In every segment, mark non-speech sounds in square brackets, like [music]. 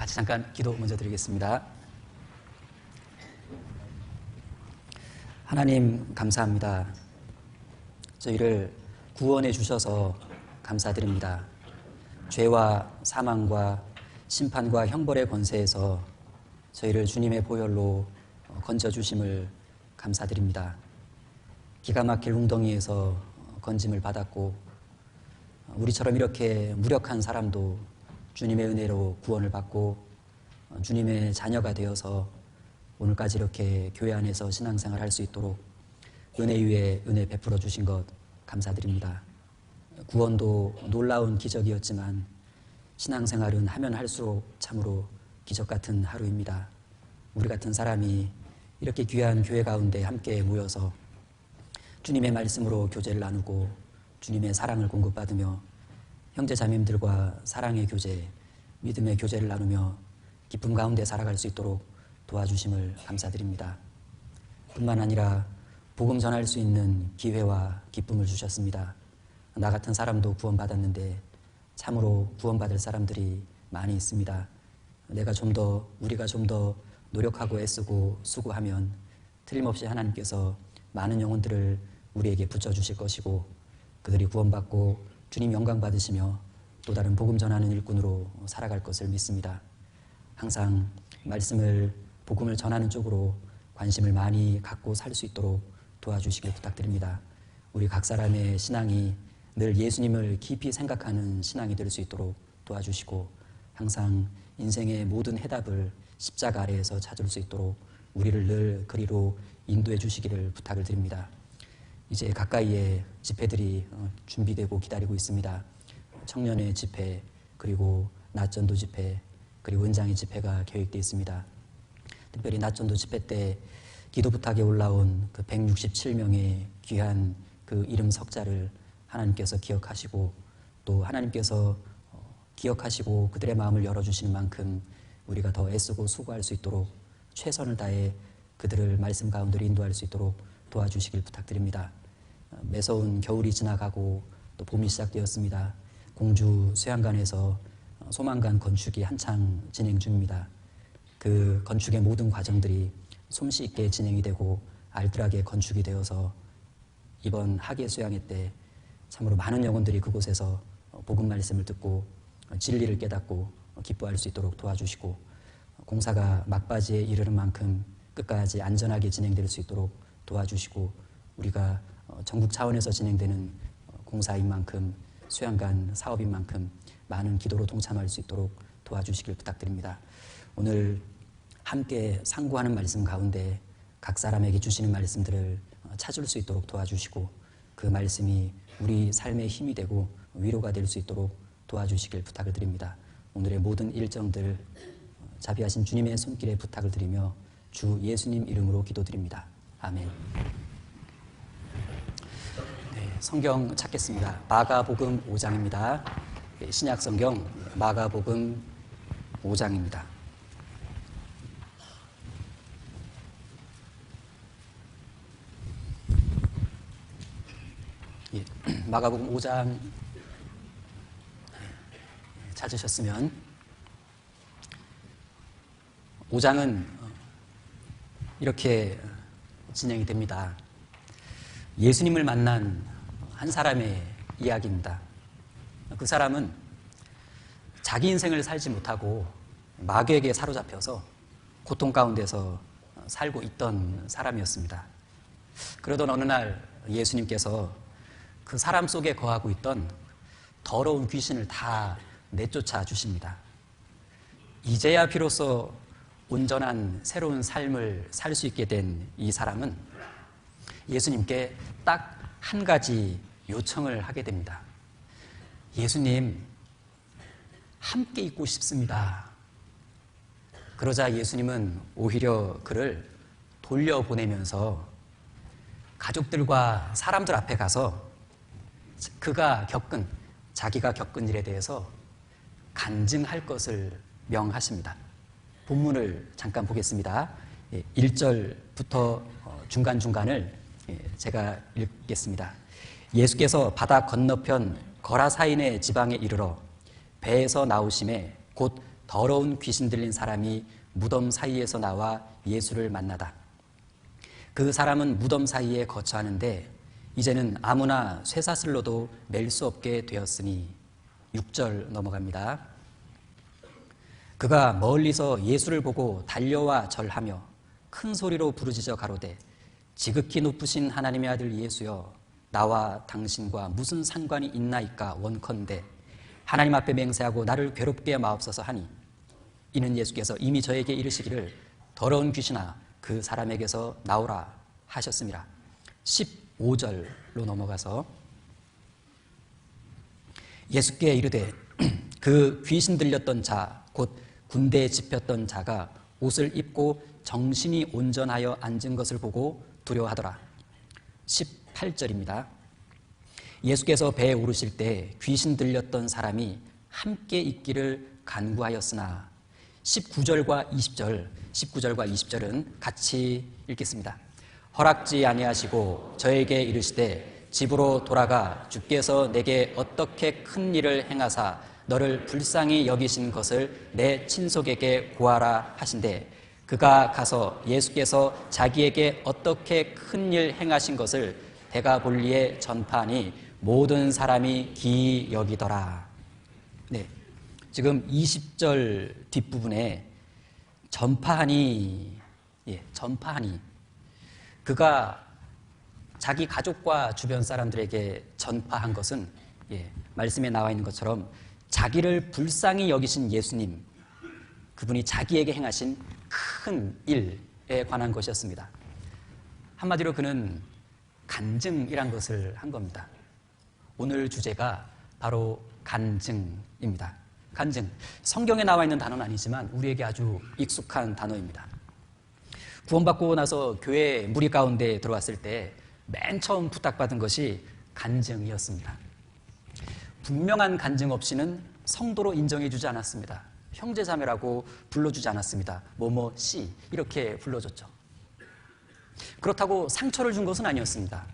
같이 잠깐 기도 먼저 드리겠습니다. 하나님 감사합니다. 저희를 구원해 주셔서 감사드립니다. 죄와 사망과 심판과 형벌의 권세에서 저희를 주님의 보혈로 건져 주심을 감사드립니다. 기가 막힐 웅덩이에서 건짐을 받았고 우리처럼 이렇게 무력한 사람도 주님의 은혜로 구원을 받고 주님의 자녀가 되어서 오늘까지 이렇게 교회 안에서 신앙생활 할 수 있도록 은혜 위에 은혜 베풀어 주신 것 감사드립니다. 구원도 놀라운 기적이었지만 신앙생활은 하면 할수록 참으로 기적 같은 하루입니다. 우리 같은 사람이 이렇게 귀한 교회 가운데 함께 모여서 주님의 말씀으로 교제를 나누고 주님의 사랑을 공급받으며 형제 자매들과 사랑의 교제, 믿음의 교제를 나누며 기쁨 가운데 살아갈 수 있도록 도와주심을 감사드립니다. 뿐만 아니라 복음 전할 수 있는 기회와 기쁨을 주셨습니다. 나 같은 사람도 구원받았는데 참으로 구원받을 사람들이 많이 있습니다. 내가 좀 더, 우리가 좀 더 노력하고 애쓰고 수고하면 틀림없이 하나님께서 많은 영혼들을 우리에게 붙여 주실 것이고 그들이 구원받고 주님 영광 받으시며 또 다른 복음 전하는 일꾼으로 살아갈 것을 믿습니다. 항상 말씀을 복음을 전하는 쪽으로 관심을 많이 갖고 살 수 있도록 도와주시길 부탁드립니다. 우리 각 사람의 신앙이 늘 예수님을 깊이 생각하는 신앙이 될 수 있도록 도와주시고 항상 인생의 모든 해답을 십자가 아래에서 찾을 수 있도록 우리를 늘 그리로 인도해 주시기를 부탁을 드립니다. 이제 가까이에 집회들이 어, 준비되고 기다리고 있습니다. 청년의 집회, 그리고 낮전도 집회, 그리고 은장의 집회가 계획되어 있습니다. 특별히 낮전도 집회 때 기도 부탁에 올라온 그 167명의 귀한 그 이름 석자를 하나님께서 기억하시고 또 하나님께서 어, 기억하시고 그들의 마음을 열어주시는 만큼 우리가 더 애쓰고 수고할 수 있도록 최선을 다해 그들을 말씀 가운데로 인도할 수 있도록 도와주시길 부탁드립니다. 어, 매서운 겨울이 지나가고 또 봄이 시작되었습니다. 공주 수양관에서 어, 소망관 건축이 한창 진행 중입니다. 그 건축의 모든 과정들이 솜씨 있게 진행이 되고 알뜰하게 건축이 되어서 이번 학예 수양회 때 참으로 많은 영혼들이 그곳에서 복음 말씀을 듣고 진리를 깨닫고 기뻐할 수 있도록 도와주시고 공사가 막바지에 이르는 만큼 끝까지 안전하게 진행될 수 있도록 도와주시고 우리가 전국 차원에서 진행되는 공사인 만큼 수양관 사업인 만큼 많은 기도로 동참할 수 있도록 도와주시길 부탁드립니다. 오늘 함께 상고하는 말씀 가운데 각 사람에게 주시는 말씀들을 찾을 수 있도록 도와주시고 그 말씀이 우리 삶의 힘이 되고 위로가 될 수 있도록 도와주시길 부탁을 드립니다. 오늘의 모든 일정들 자비하신 주님의 손길에 부탁을 드리며 주 예수님 이름으로 기도드립니다. 아멘. 네, 성경 찾겠습니다. 마가복음 5장입니다. 신약 성경 마가복음 5장입니다. 예, [clears throat] 마가복음 5장 찾으셨으면 5장은 이렇게 진행이 됩니다. 예수님을 만난 한 사람의 이야기입니다. 그 사람은 자기 인생을 살지 못하고 마귀에게 사로잡혀서 고통 가운데서 살고 있던 사람이었습니다. 그러던 어느 날 예수님께서 그 사람 속에 거하고 있던 더러운 귀신을 다 내쫓아 주십니다. 이제야 비로소 온전한 새로운 삶을 살 수 있게 된 이 사람은 예수님께 딱 한 가지 요청을 하게 됩니다. 예수님, 함께 있고 싶습니다. 그러자 예수님은 오히려 그를 돌려보내면서 가족들과 사람들 앞에 가서 그가 겪은, 자기가 겪은 일에 대해서 간증할 것을 명하십니다. 본문을 잠깐 보겠습니다. 1절부터 중간중간을 제가 읽겠습니다. 예수께서 바다 건너편 거라사인의 지방에 이르러 배에서 나오심에 곧 더러운 귀신 들린 사람이 무덤 사이에서 나와 예수를 만나다. 그 사람은 무덤 사이에 거처하는데 이제는 아무나 쇠사슬로도 멜 수 없게 되었으니 6절 넘어갑니다. 그가 멀리서 예수를 보고 달려와 절하며 큰 소리로 부르짖어 가로되 지극히 높으신 하나님의 아들 예수여 나와 당신과 무슨 상관이 있나이까 원컨대 하나님 앞에 맹세하고 나를 괴롭게 마옵소서 하니 이는 예수께서 이미 저에게 이르시기를 더러운 귀신아 그 사람에게서 나오라 하셨습니다. 15절로 넘어가서 예수께 이르되 [clears throat] 그 귀신 들렸던 자, 곧 군대에 집혔던 자가 옷을 입고 정신이 온전하여 앉은 것을 보고 두려워하더라. 18절입니다. 예수께서 배에 오르실 때 귀신 들렸던 사람이 함께 있기를 간구하였으나 19절과 20절, 19절과 20절은 같이 읽겠습니다. 허락지 아니하시고 저에게 이르시되 집으로 돌아가 주께서 내게 어떻게 큰 일을 행하사 너를 불쌍히 여기신 것을 내 친속에게 고하라 하신대 그가 가서 예수께서 자기에게 어떻게 큰 일 행하신 것을 대가 볼리에 전파하니 모든 사람이 기이 여기더라. 네. 지금 20절 뒷부분에 전파하니 예, 전파하니 그가 자기 가족과 주변 사람들에게 전파한 것은 예, 말씀에 나와 있는 것처럼 자기를 불쌍히 여기신 예수님, 그분이 자기에게 행하신 큰 일에 관한 것이었습니다. 한마디로 그는 간증이란 것을 한 겁니다. 오늘 주제가 바로 간증입니다. 간증. 성경에 나와 있는 단어는 아니지만 우리에게 아주 익숙한 단어입니다. 구원받고 나서 교회 무리 가운데 들어왔을 때 맨 처음 부탁받은 것이 간증이었습니다. 분명한 간증 없이는 성도로 인정해주지 않았습니다. 형제자매라고 불러주지 않았습니다. 뭐뭐 씨 이렇게 불러줬죠. 그렇다고 상처를 준 것은 아니었습니다.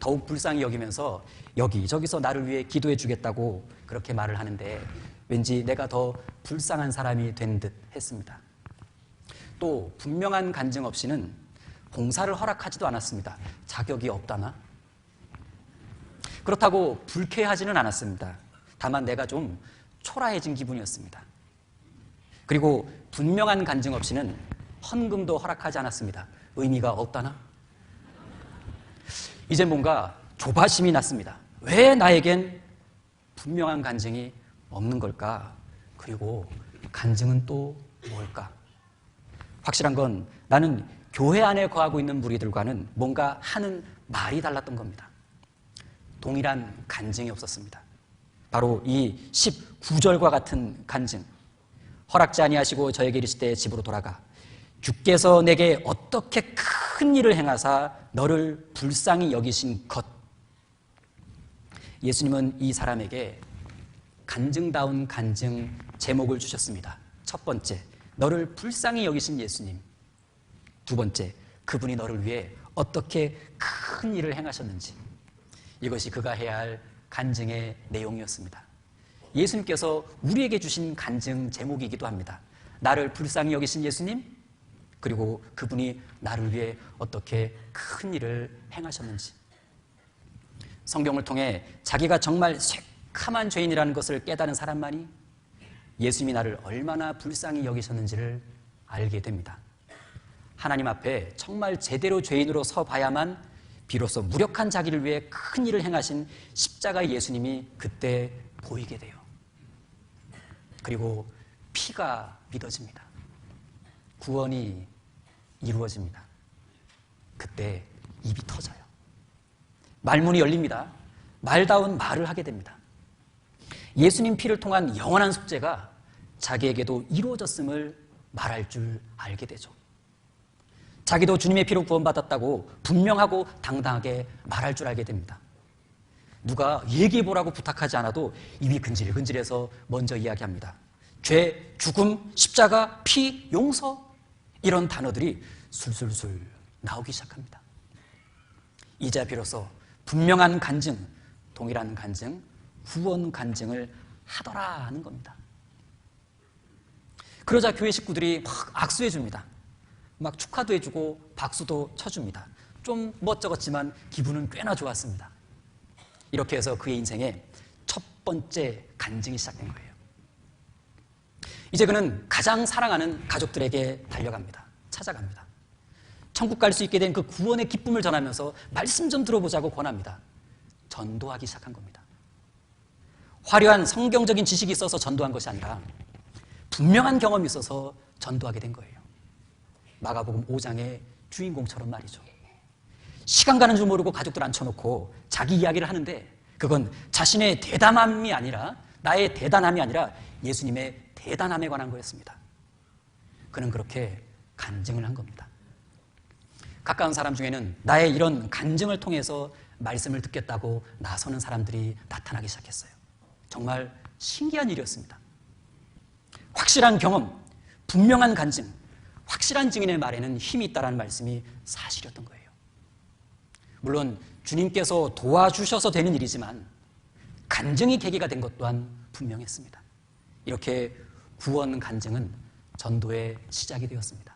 더욱 불쌍히 여기면서 여기저기서 나를 위해 기도해 주겠다고 그렇게 말을 하는데 왠지 내가 더 불쌍한 사람이 된 듯 했습니다. 또 분명한 간증 없이는 봉사를 허락하지도 않았습니다. 자격이 없다나? 그렇다고 불쾌하지는 않았습니다. 다만 내가 좀 초라해진 기분이었습니다. 그리고 분명한 간증 없이는 헌금도 허락하지 않았습니다. 의미가 없다나? 이제 뭔가 조바심이 났습니다. 왜 나에겐 분명한 간증이 없는 걸까? 그리고 간증은 또 뭘까? 확실한 건 나는 교회 안에 거하고 있는 무리들과는 뭔가 하는 말이 달랐던 겁니다. 동일한 간증이 없었습니다. 바로 이 19절과 같은 간증. 허락지 아니하시고 저에게 이르시되 집으로 돌아가. 주께서 내게 어떻게 큰 일을 행하사 너를 불쌍히 여기신 것. 예수님은 이 사람에게 간증다운 간증 제목을 주셨습니다. 첫 번째, 너를 불쌍히 여기신 예수님. 두 번째, 그분이 너를 위해 어떻게 큰 일을 행하셨는지. 이것이 그가 해야 할 간증의 내용이었습니다. 예수님께서 우리에게 주신 간증 제목이기도 합니다. 나를 불쌍히 여기신 예수님, 그리고 그분이 나를 위해 어떻게 큰 일을 행하셨는지. 성경을 통해 자기가 정말 새카만 죄인이라는 것을 깨달은 사람만이 예수님이 나를 얼마나 불쌍히 여기셨는지를 알게 됩니다. 하나님 앞에 정말 제대로 죄인으로 서 봐야만 비로소 무력한 자기를 위해 큰 일을 행하신 십자가 예수님이 그때 보이게 돼요. 그리고 피가 믿어집니다. 구원이 이루어집니다. 그때 입이 터져요. 말문이 열립니다. 말다운 말을 하게 됩니다. 예수님 피를 통한 영원한 속죄가 자기에게도 이루어졌음을 말할 줄 알게 되죠. 자기도 주님의 피로 구원받았다고 분명하고 당당하게 말할 줄 알게 됩니다. 누가 얘기해 보라고 부탁하지 않아도 입이 근질근질해서 먼저 이야기합니다. 죄, 죽음, 십자가, 피, 용서 이런 단어들이 술술술 나오기 시작합니다. 이제 비로소 분명한 간증, 동일한 간증, 후원 간증을 하더라 하는 겁니다. 그러자 교회 식구들이 막 악수해 줍니다. 막 축하도 해주고 박수도 쳐줍니다. 좀 멋쩍었지만 기분은 꽤나 좋았습니다. 이렇게 해서 그의 인생에 첫 번째 간증이 시작된 거예요. 이제 그는 가장 사랑하는 가족들에게 달려갑니다. 찾아갑니다. 천국 갈 수 있게 된 그 구원의 기쁨을 전하면서 말씀 좀 들어보자고 권합니다. 전도하기 시작한 겁니다. 화려한 성경적인 지식이 있어서 전도한 것이 아니라 분명한 경험이 있어서 전도하게 된 거예요. 마가복음 5장의 주인공처럼 말이죠. 시간 가는 줄 모르고 가족들 앉혀놓고 자기 이야기를 하는데 그건 자신의 대담함이 아니라 나의 대단함이 아니라 예수님의 대단함에 관한 거였습니다. 그는 그렇게 간증을 한 겁니다. 가까운 사람 중에는 나의 이런 간증을 통해서 말씀을 듣겠다고 나서는 사람들이 나타나기 시작했어요. 정말 신기한 일이었습니다. 확실한 경험, 분명한 간증, 확실한 증인의 말에는 힘이 있다라는 말씀이 사실이었던 거예요. 물론 주님께서 도와주셔서 되는 일이지만 간증이 계기가 된 것 또한 분명했습니다. 이렇게 구원 간증은 전도의 시작이 되었습니다.